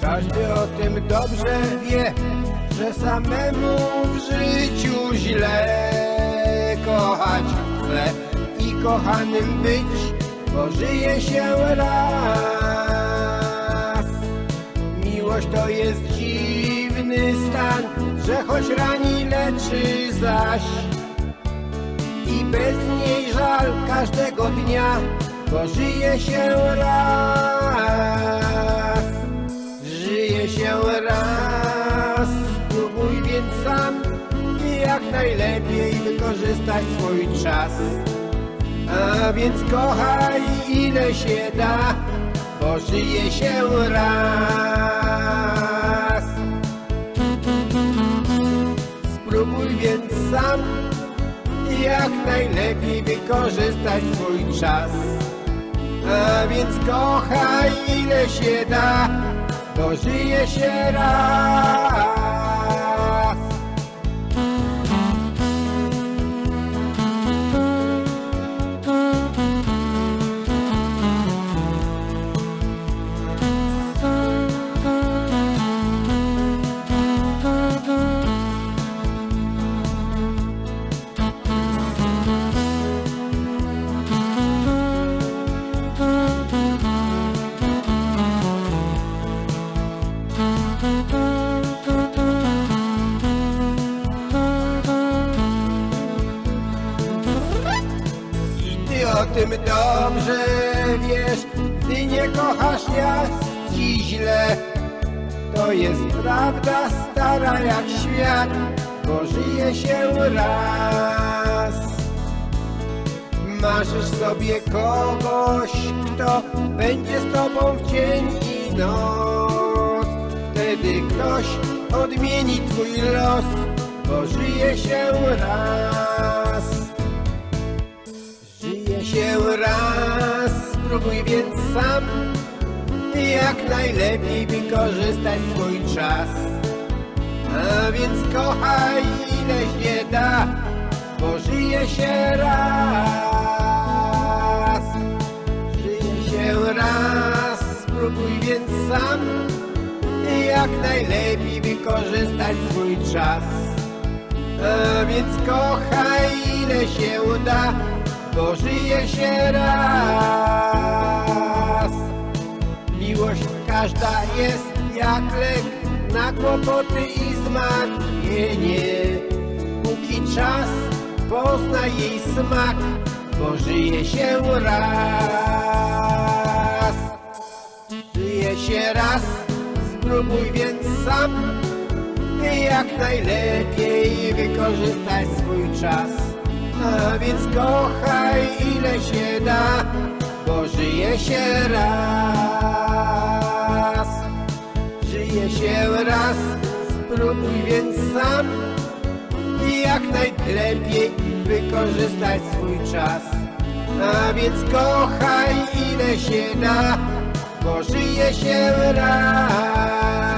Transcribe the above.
Każdy o tym dobrze wie, że samemu w życiu źle kochać źle i kochanym być, bo żyje się raz. Miłość to jest dziwny stan, że choć rani leczy zaś i bez niej żal każdego dnia, bo żyje się raz. Najlepiej wykorzystać swój czas. A więc kochaj ile się da, bo żyje się raz. Spróbuj więc sam jak najlepiej wykorzystać swój czas. A więc kochaj ile się da, bo żyje się raz. O tym dobrze wiesz, ty nie kochasz jak ci źle. To jest prawda stara jak świat, bo żyje się raz. Marzysz sobie kogoś, kto będzie z tobą w dzień i noc. Wtedy ktoś odmieni twój los, bo żyje się raz. Spróbuj więc sam jak najlepiej wykorzystać swój czas. A więc kochaj ile się da, bo żyje się raz. Żyje się raz, spróbuj więc sam jak najlepiej wykorzystać swój czas. A więc kochaj ile się da, bo żyje się raz. Każda jest jak lek na kłopoty i zmartwienie. Póki czas pozna jej smak, bo żyje się raz. Żyje się raz, spróbuj więc sam jak najlepiej wykorzystać swój czas. A więc kochaj ile się da, bo żyje się raz. Raz, spróbuj więc sam jak najlepiej wykorzystać swój czas. A więc kochaj ile się da, bo żyje się raz.